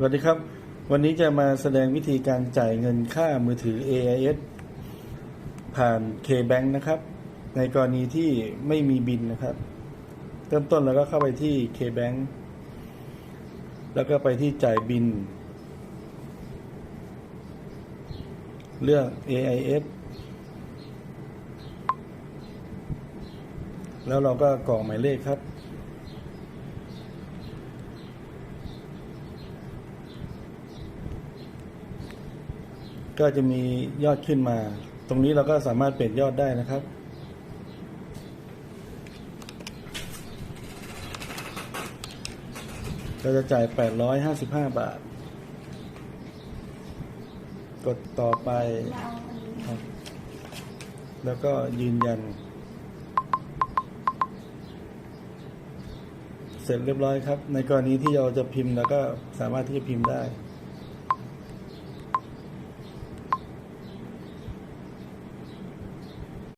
สวัสดีครับ วันนี้จะมาแสดงวิธีการจ่ายเงินค่ามือถือ AIS ผ่าน KBank นะครับ ในกรณีที่ไม่มีบินนะครับ เริ่มต้นเราก็เข้าไปที่ KBank แล้วก็ไปที่จ่ายบิน เลือก AIS แล้วเราก็กรอกหมายเลขครับ ก็จะมียอดขึ้นมา ตรงนี้เราก็สามารถเปลี่ยนยอดได้นะครับ เราจะจ่าย 855 บาท กดต่อไปครับแล้วก็ยืนยัน เสร็จเรียบร้อยครับ ในกรณีที่เราจะพิมพ์เราก็สามารถที่จะพิมพ์ได้